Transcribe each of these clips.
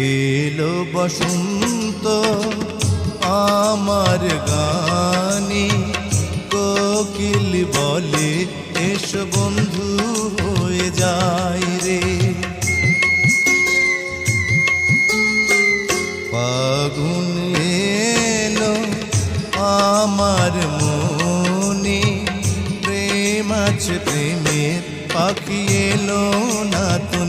এলো বসন্ত আমার গানে। কোকিল বলে, এসো বন্ধু হয়ে যায় রে। পাগুন এলো আমার মনে। প্রেম আছে প্রেমের, পাখি এলো না তো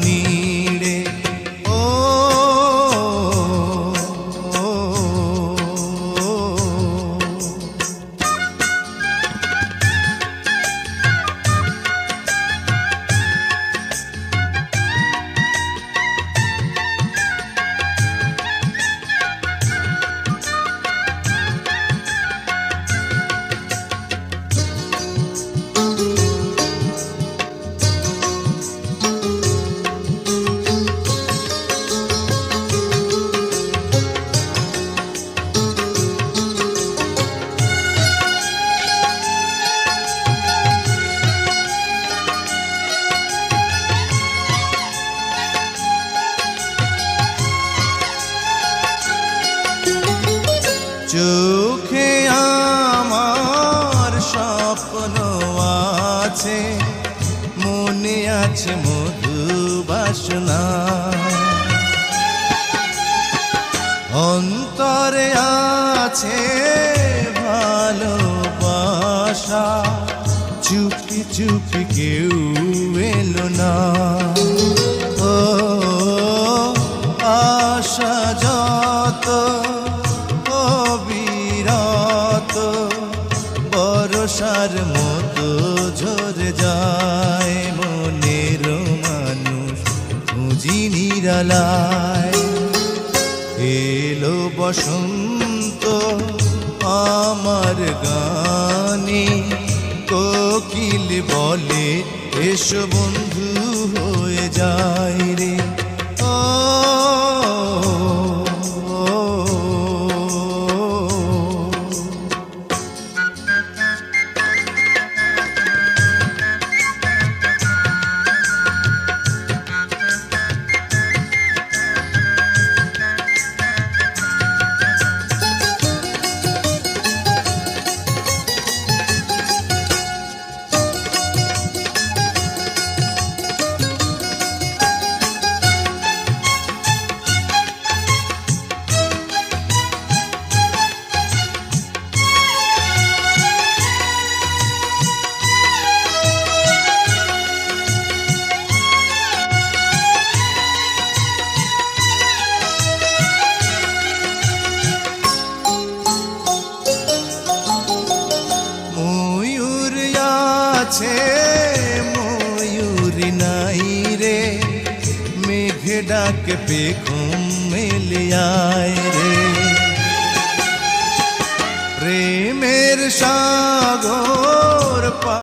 চোখে আমার স্বপ্ন আছে, মনে আছে মধু বাসনা। অন্তরে আছে ভালোবাসা, চুপি চুপি কেউ এলো না। বরসার মতো ঝরে যায় মনের মানুষ খুঁজি নিরালায়। এলো বসন্ত আমার গানে, কোকিল বলে, এসো বন্ধু হয়ে যায় রে। আছে ময়ূরী নাই রে। মেঘ ডাক পেখুম মেলিয়ায় রে। প্রেমের সাগর